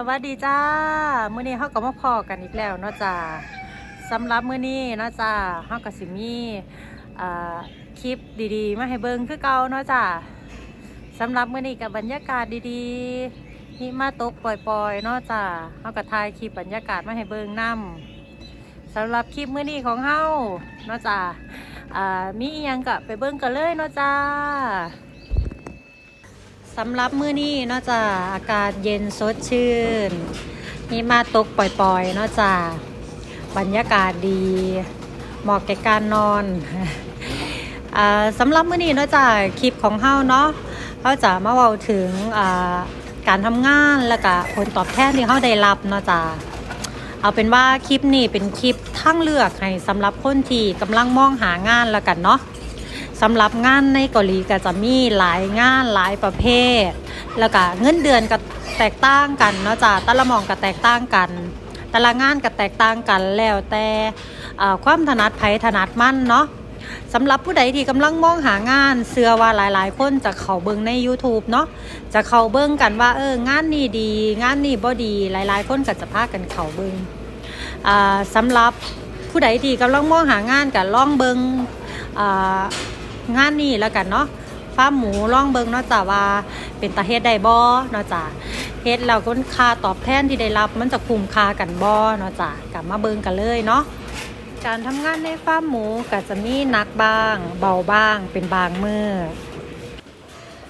สวัสดีจ้ามื้อนี้เฮาก็มาพอกันอีกแล้วเนาะจ้าสำหรับมื้อนี้เนาะจ้าเฮาก็สิมี่คลิปดีๆ มาให้เบิ่งคือเก่าเนาะจ้าสำหรับมื้อนี้กับบรรยากาศดีๆหิมาตกปล่อยๆเนาะจ้าเฮาก็ถ่ายคลิปบรรยากาศมาให้เบิ่งนํสำหรับคลิปมื้อนี้ของเฮาเนาะจ้าอ่ามีอีหยังก็ไปเบิ่งกันเลยเนาะจ้า สำหรับมื้อนี้นาะจ้าอากาศเย็นสดชื่นนี่มาตกปล่อยๆนาะจ้าบรรยากาศดีเหมาะแก่การนอนอ่าสำหรับมื้อนี้นาะจ้าคลิปของเฮาเนาะเขาจะมาเว้าถึงอ่าการทำงานแล้วก็ผลตอบแทนที่เฮาได้รับนาะจ้าเอาเป็นว่าคลิปนี้เป็นคลิปทั้งเลือกให้สำหรับคนที่กำลังมองหางานแล้วกันเนาะ สำหรับงานในเกาหลีก็จะมีหลายงานหลายประเภท แล้วก็เงินเดือนก็แตกต่างกันเนาะจ้ะแต่ละมองก็แตกต่างกัน แต่ละงานก็แตกต่างกันแล้วแต่ความถนัดไผถนัดมั่นเนาะสำหรับผู้ใดที่กำลังมองหางานเชื่อว่าหลายๆ คนจะเข้าเบิ่งใน YouTube เนาะจะเข้าเบิ่งกันว่าเอองานนี้ดี งานนี้บ่ดีหลายๆ คนก็จะพากันเข้าเบิ่งอ่าสำหรับผู้ใดที่กำลังมองหางานก็ลองเบิ่งอ่า งานนี้แล้วกันเนาะฟ้าหมูล่องเบิงเนาะจ้ะว่าเป็นตาเฮ็ดได้บ่เนาะจ้ะเฮ็ดแล้วก็ค่าตอบแทนที่ได้รับมันจะคุ้มค่ากันบ่เนาะจ้ะกลับมาเบิงกันเลยเนาะการทำงานในฟาร์มหมูก็จะมีหนักบ้าง เบาบ้างเป็นบางมือ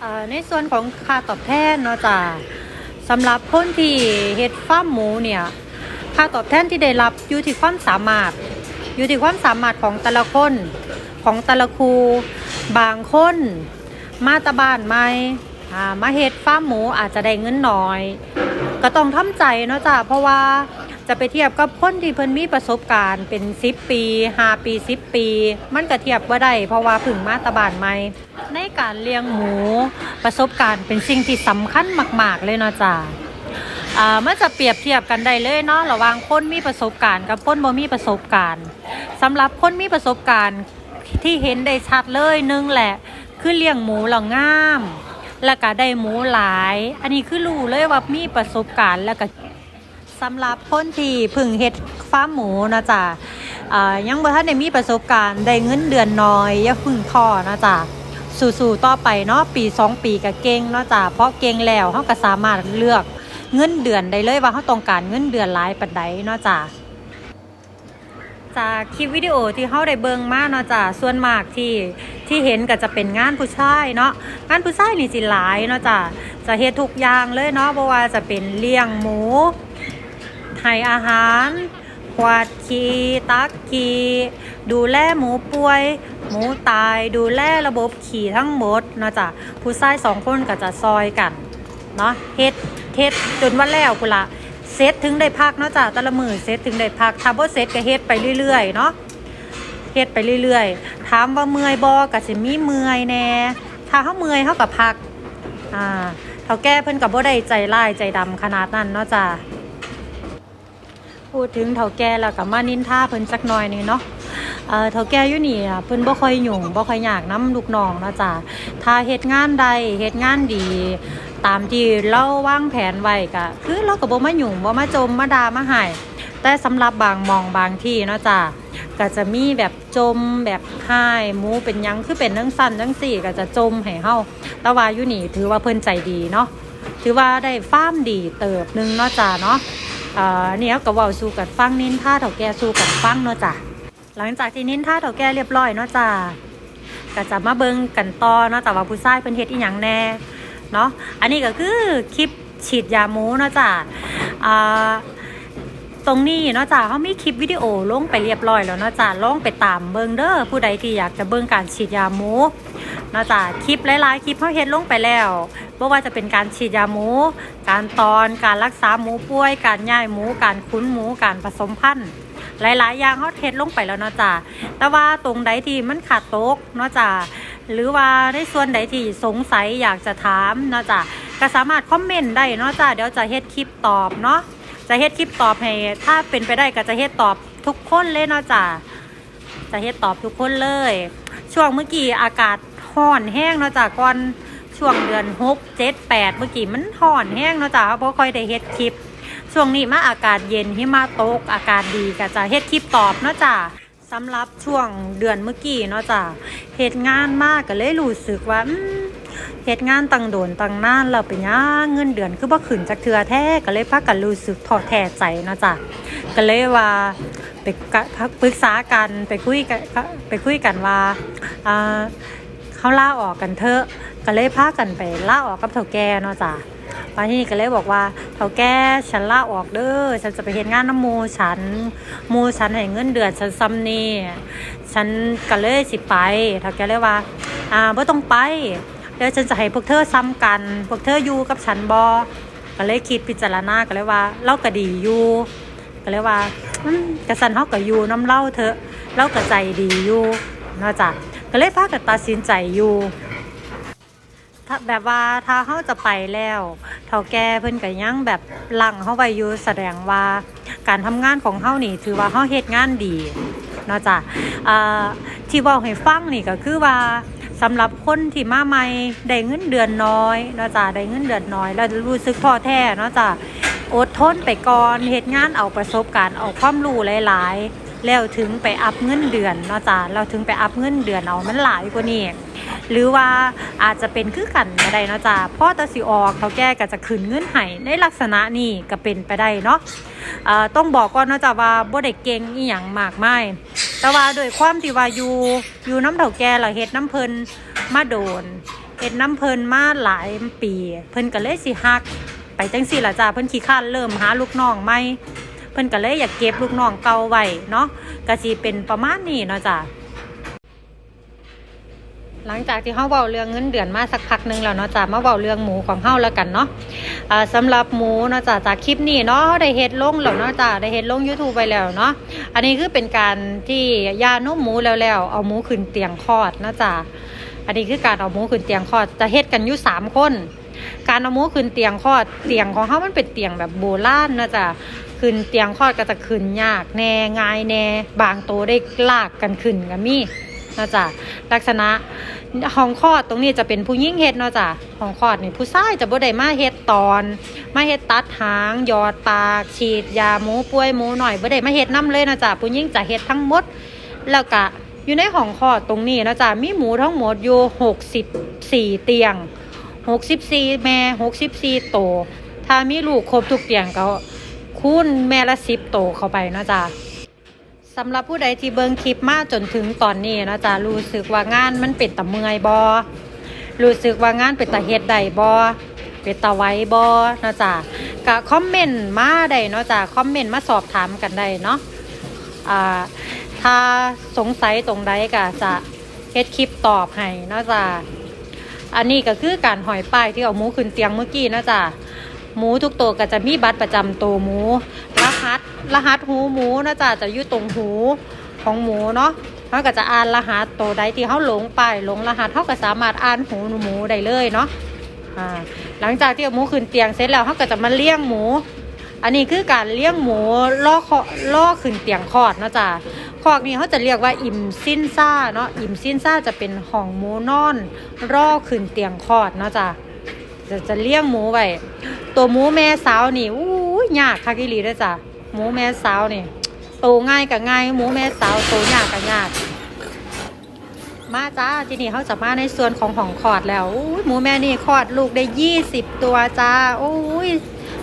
เอ่อในส่วนของค่าตอบแทนเนาะจ้ะสำหรับคนที่เฮ็ดฟาร์มหมูเนี่ยค่าตอบแทนที่ได้รับอยู่ที่ความสามารถ อยู่ที่ความสามารถของแต่ละคนของแต่ละครู บางคนมาตะบ้านใหม่มาเฮ็ดฟาร์มหมูอาจจะได้เงินน้อย ก็ต้องทำใจเนาะจ้ะเพราะว่าจะไปเทียบกับคนที่เพิ่นมีประสบการณ์เป็น 10 ปี 5 ปี 10 ปี มันก็เทียบบ่าได้เพราะว่าเพึ่งมาตะบ้านใหม่ในการเลี้ยงหมู ประสบการณ์เป็นสิ่งที่สำคัญมาก ๆ เลยเนาะจ้ะอ่ามันจะเปรียบเทียบกันได้เลยเนาะระหว่างคนมีประสบการณ์กับคนบ่มีประสบการณ์สำหรับคนมีประสบการณ์ ที่เห็นได้ชัดเลยนึงแหละ คือเลี้ยงหมูแล้วงาม แล้วก็ได้หมูหลาย อันนี้คือรู้เลยว่ามีประสบการณ์แล้วก็สำหรับคนที่พึ่งเฮ็ดฟาร์มหมูนะจ๊ะยังบ่ทันได้มีประสบการณ์ได้เงินเดือนน้อยอย่าพึ่งท้อนะจ๊ะสู้ๆต่อไปเนาะปีสองปีก็เก่งเนาะจ๊ะเพราะเก่งแล้วเฮาก็สามารถเลือกเงินเดือนได้เลยว่าเขาต้องการเงินเดือนหลายปันใดเนาะจ้ะ จากคลิปวิดีโอที่เขาได้เบิ่งมาเนาะจ้ะส่วนมากที่ที่เห็นก็จะเป็นงานผู้ชายเนาะงานผู้ชายนี่สิหลายเนาะจ้ะจะเฮ็ดทุกอย่างเลยเนาะเพราะว่าจะเป็นเลี้ยงหมูให้อาหารกวาดขีตักขีดูแลหมูป่วย หมูตาย ดูแลระบบขี่ทั้งหมดเนาะจ้ะผู้ชายสองคนก็จะซอยกันเนาะเฮ็ดเฮ็ดจนวันแล้วกุละ เซตถึงได้พักเนาะจ้ะแต่ละมือเซตถึงได้พักถ้าบ่เซตก็เฮ็ดไปเรื่อยๆเนาะเฮ็ดไปเรื่อยๆถามว่าเมื่อยบ่ก็สิมีเมื่อยแน่ถ้าเฮาเมื่อยเฮาก็พักอ่าเฒ่าแก่เพิ่นก็บ่ได้ใจร้ายใจดำขนาดนั้นเนาะจ้ะพูดถึงเฒ่าแก่แล้วก็มานินทาเพิ่นสักหน่อยหนึงเนาะ เอ่อเฒ่าแก่อยู่นี่อะเพิ่นบ่ค่อยยุ่งบ่ค่อยยากนํลูกน้องเนาะจ้ะถ้าเฮ็ดงานใดเฮ็ดงานดี ตามที่เราวางแผนไว้ก็คือเราก็บ่มาหยุ่งบ่มาจมมาด่ามาหายแต่สำหรับบางมองบางที่เนาะจ้ะก็จะมีแบบจมแบบหายหมูเป็นยังคือเป็นจังสั้นจังสี่ก็จะจมให้เฮาแต่ว่าอยู่นี่ถือว่าเพิ่นใจดีเนาะถือว่าได้ฟ้ามดีเติบหนึงเนาะจ้ะเนาะเอ่อเนี่ยก็เว้าสู่กันฟังนินท่าเฒ่าแก่สู่กันฟังเนาะจ้ะ หลังจากที่นินท่าเฒ่าแก่เรียบร้อยเนาะจ้ะก็จะมาเบิ่งกันต่อเนาะแต่ว่าผู้ชายเพิ่นเฮ็ดอีหยังแน่เนาะอันนี้ก็คือคลิปฉีดยาหมูเนาะจ้ะอ่าตรงนี้เนาะจ้ะเขามีคลิปวิดีโอลงไปเรียบร้อยแล้วเนาะจ้ะลงไปตามเบิงเด้อผู้ใดที่อยากจะเบิงการฉีดยาหมูเนาะจ้ะคลิปหลายๆคลิปเขาเฮ็ดลงไปแล้วบ่ว่าจะเป็นการฉีดยาหมู การตอนการรักษาหมูป่วย การย่ายหมู การคุ้นหมูการผสมพันธุ์ หลายๆ อย่างเขาเทสลงไปแล้วเนาะจ้ะแต่ว่าตรงใดที่มันขาดตกเนาะจ้ะหรือว่าในส่วนใดที่สงสัยอยากจะถามเนาะจ้ะก็สามารถคอมเมนต์ได้เนาะจ้ะเดี๋ยวจะเฮ็ดคลิปตอบเนาะจะเฮ็ดคลิปตอบให้ถ้าเป็นไปได้ก็จะเฮ็ดตอบทุกคนเลยเนาะจ้ะจะเฮ็ดตอบทุกคนเลย ช่วงเมื่อกี้อากาศร้อนแห้งเนาะจ้ะก่อนช่วงเดือนหกเจ็ดแปดเมื่อกี้มันร้อนแห้งเนาะจ้ะเพราะค่อยได้เฮ็ดคลิป ช่วงนี้มาอากาศเย็นหิมะตก อากาศดีก็จะเฮ็ดคลิปตอบเนาะจ้ะสำหรับช่วงเดือนเมื่อกี้เนาะจ้ะเฮ็ดงานมากก็เลยรู้สึกว่าเฮ็ดงานตังโดนตังนานแล้วเป็นหยังเงินเดือนคือบ่ขึ้นจักเทื่อแท้ก็เลยพากันรู้สึกท้อแท้ใจเนาะจ้ะก็เลยว่าไปกปรึกษากันไปคุยกันไปคุยกันว่าอ่าเขาล่าออกกันเถอะก็เลยพากันไปล่าออกกับเฒ่าแก่เนาะจ้ะ วันที่นี่ก็เลยบอกว่าเฒ่าแก่ฉันลาออกเด้อฉันจะไปเฮ็ดงานน้ำมูฉันมูฉันให้เงินเดือนฉันซ้ำนี่ฉันก็เลยสิไปเฒ่าแก่เลยว่าอ่าบ่ต้องไปเดี๋ยวฉันจะให้พวกเธอซ้ำกัน พวกเธออยู่กับฉันบ่ก็เลยคิดพิจารณาก็เลยว่าเราก็ดีอยู่ก็เลยว่าอืมกะสันเฮาก็อยู่น้ำเล่าเถอะเราก็ใจดีอยู่นาะจ้ะก็เลยพากันตัดสินใจอยู่ ถ้าแบบว่าถ้าเขาจะไปแล้วเท่าแก่เพิ่นก็ยังแบบหลังเข้าไว้อยู่แสดงว่าการทำงานของเขานี่ ถือว่าเขาเฮ็ดงานดีเนาะจ้ะที่เว้าให้ฟังนี่ก็คือว่าสำหรับคนที่มาใหม่ได้เงินเดือนน้อยเนาะจ้ะได้เงินเดือนน้อยแล้วรู้สึกท้อแท้เนาะจ้ะอดทนไปก่อนเฮ็ดงานเอาประสบการณ์เอาความรู้หลาย ๆ แล้วถึงไปอัพเงินเดือนเนาะจ้ะเราถึงไปอัพเงินเดือนเอามันหลายกว่านี้หรือว่าอาจจะเป็นคือกันก็ได้เนาะจ้ะพ่อตาสิออกเขาแก้ก็จะคืนเงื่อนไห้ในลักษณะนี้ก็เป็นไปได้เนาะอ่าต้องบอกก่อนเนาะจ้ะว่าบ่ได้เก่งอีหยังมากมายแต่ว่าโดยความที่ว่าอยู่อยู่น้ำเฒ่าแก่แล้วเฮ็ดน้ำเพลินมาโดนเฮ็ดน้ำเพลินมาหลายปี เพิ่นก็เลยสิฮัก ไปจังซี่ละจ้ะเพิ่นขี้คร้านเริ่มหาลูกน้องใหม่ พิ่นก็เลยอยากเก็บลูกน้องเก่าไว้เนาะก็สิเป็นประมาณนี้เนาะจ้ะหลังจากที่เฮาเว้าเรื่องเงินเดือนมาสักพักหนึงแล้วเนาะจ้ะมาเว้าเรื่องหมูของเฮาแล้วกันเนาะอ่าสำหรับหมูเนาะจ้ะจากคลิปนี้เนาะได้เฮ็ดลงแล้วเนาะจ้ะได้เฮ็ดลง YouTube ไปแล้วเนาะอันนี้คือเป็นการที่ยานุ่มหมูแล้วแล้วเอาหมูขึ้นเตียงคลอดเนาะจ้ะอันนี้คือการเอาหมูขึ้นเตียงคลอดจะเฮ็ดกันอยู่สามคนการเอาหมูขึ้นเตียงคลอดเตียงของเฮามันเป็นเตียงแบบโบราณนะจ้ะ ขึ้นเตียงคลอดก็จะขึ้นยากแน่ง่ายแน่บางโตได้ลากกันขึ้นก็มีนะจ้ะลักษณะห้องคลอดตรงนี้จะเป็นผู้หญิงเฮ็ดเนาะจ้ะห้องคลอดนี่ผู้ชายจะบ่ได้มาเฮ็ดตอน มาเฮ็ดตัดหางยอดปากฉีดยาหมูป่วยหมูหน่อยบ่ได้มาเฮ็ดน้ำเลยเนาะจ้ะผู้หญิงจะเฮ็ดทั้งหมด แล้วก็อยู่ในห้องคลอดตรงนี้เนาะจ้ะมีหมูทั้งหมดอยู่64เตียง64แม่64โต ถ้ามีลูกครบทุกเตียงก็ คูณแม่ละ10โตเข้าไปเนาะจ้ะสำหรับผู้ใดที่เบิ่งคลิปมาจนถึงตอนนี้นะจ๊ะรู้สึกว่างานมันเป็นตะเมื่อยบอรู้สึกว่างานเป็นตะเฮ็ดได้บอเป็นตะไว้บอนะจ๊ะก็คอมเมนต์มาได้เนาะจ๊ะคอมเมนต์มาสอบถามกันได้เนาะอ่าถ้าสงสัยตรงใดก็จะเฮ็ดคลิปตอบให้นะจ๊ะอันนี้ก็คือการหอยป้ายที่เอาหมูขึ้นเตียงเมื่อกี้นะจ๊ะ หมูทุกตัวก็จะมีบัตรประจำตัวหมู รหัสรหัสหูหมูนะจ๊ะจะอยู่ตรงหูของหมูเนาะเขาก็จะอ่านรหัสตัวใดที่เขาหลงไปหลงรหัสเขาก็สามารถอ่านหูหมูได้เลยเนาะอ่าหลังจากที่เอาหมูขึ้นเตียงเสร็จแล้วเขาก็จะมาเลี้ยงหมู อันนี้คือการเลี้ยงหมูล่อคอล่อขึ้นเตียงคอดนะจ๊ะคอกนี้เขาจะเรียกว่าอิ่มสิ้นซ่าเนาะอิ่มสิ้นซ่าจะเป็นห้องหมูนอนล่อขึ้นเตียงคอดนะจ๊ะจะจะเลี้ยงหมูไว้ ตัวหมูแม่สาวนี่อู้ยยากคักอีหลีด้อจ้ะหมูแม่สาวนี่โตง่ายกับง่ายหมูแม่สาวโตยากกับยากมาจ้าทีนี้เขาจะมาในส่วนของของคอดแล้วอู้ยหมูแม่นี่คอดลูกได้ยี่สิบตัวจ้าโอ้ย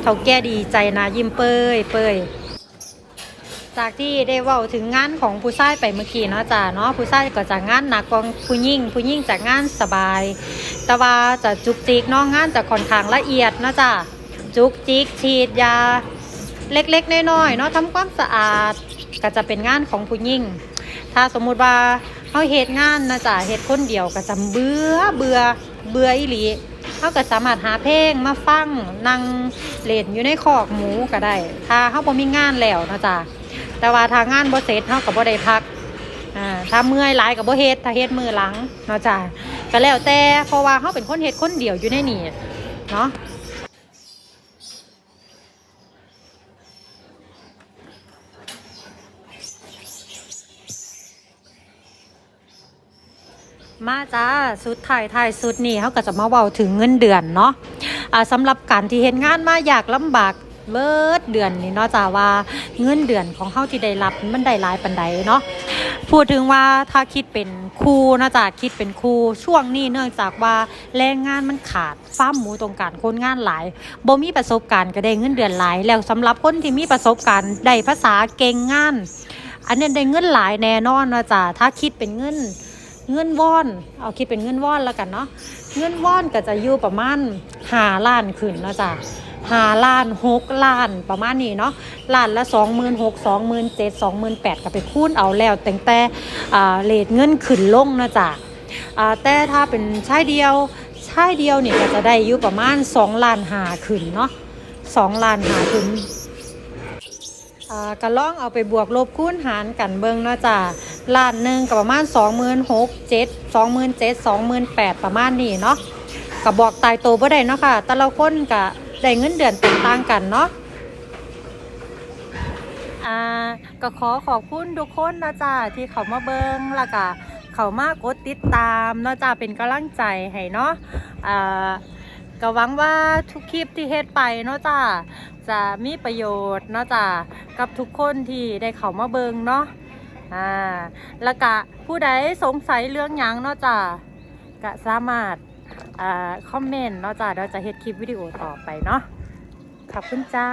เท่าแก่ดีใจนะยิ้มเปยเปยจากที่ได้ว้าถึงงานของผู้ชายไปเมื่อกี้เนาะจ้าเนาะผู้ชายก็จะงานหนักกว่าผู้หญิงผู้หญิงจะงานสบาย แต่ว่าจะจุกจิกเนาะงานจะค่อนข้างละเอียดเนาะจ้า จุกจิกฉีดยา เล็กๆน้อยๆเนาะทำความสะอาดก็จะเป็นงานของผู้หญิงถ้าสมมุติว่าเขาเฮ็ดงานนะจ๊ะเฮ็ดคนเดียวก็จะเบื่อเบื่อเบื่ออีหลีเขาก็สามารถหาเพลงมาฟังนั่งเล่นอยู่ในคอกหมูก็ได้ ถ้าเขาบ่มีงานแล้วนะจ๊ะแต่ว่าถ้างงานบ่เสร็จเขาก็บ่ได้พักอ่าถ้าเมื่อยหลายก็บ่เฮ็ดถ้าเฮ็ดมือหลังเนาะจ้ะก็แล้วแต่เพราะว่าเขาเป็นคนเฮ็ดคนเดียวอยู่ในนี่เนาะ มาจ้าสุดถ่ายถ่ายสุดนี่เขาก็จะมาเว้าถึงเงินเดือนเนาะอ่าสำหรับการที่เห็นงานมาอยากลำบากเบิดเดือนนี่เนาะจ้าว่าเงินเดือนของเฮาที่ได้รับมันได้หลายปานใดเนาะพูดถึงว่าถ้าคิดเป็นครูเนาะจ้าคิดเป็นครูช่วงนี้เนื่องจากว่าแรงงานมันขาดฟามหมูตรงการคนงานหลายบ่มีประสบการณ์ก็ได้เงินเดือนหลาย แล้วสำหรับคนที่มีประสบการณ์ได้ภาษาเก่งงาน อันนี้ได้เงินหลายแน่นอนเนาะจ้าถ้าคิดเป็นเงิน เงินวอน เอาคิดเป็นเงินวอนแล้วกันเนาะเงินวอนก็จะอยู่ประมาณหาล้านขึ้นนะจ้ะหาล้านหกล้านประมาณนี้เนาะล้านละสองหมื่นหกสองหมื่นเจ็ดสองหมื่นแปดก็ไปคูณเอาแล้วแต่งแต่อ่าเลทเงินขึ้นลงนะจ้ะแต่ถ้าเป็นชายเดียวชายเดียวเนี่ยก็จะได้อยู่ประมาณสองล้านหาขึ้นเนาะสองล้านหาขึ้น ก็ลองเอาไปบวกลบคูณหารกันเบิ่งเนาะจ้ะล้านหนึ่งก็ประมาณสองหมื่นหกเจ็ดสองหมื่นเจ็ดสองหมื่นแปดประมาณนี้เนาะก็บบอกตายโตบ่ได้เนาะค่ะ แต่ละคนก็ได้เงินเดือนต,ต่างกันเนาะอ่าก็ขอขอบคุณทุกคนนะจ้ะที่เขามาเบิงแล้วก็เขามากดติดตามนะจ้ะเป็นกำลังใจให้เนาะอ่า ก็หวังว่าทุกคลิปที่เฮ็ดไปเนาะจ้าจะมีประโยชน์เนาะจ้ากับทุกคนที่ได้เข้ามาเบิงเนาะอ่าแล้วก็ผู้ใดสงสัยเรื่องหยังเนาะจ้าก็สามารถอ่าคอมเมนต์เนาะจ้าเราจะเฮ็ดคลิปวิดีโอต่อไปเนาะขอบคุณจ้า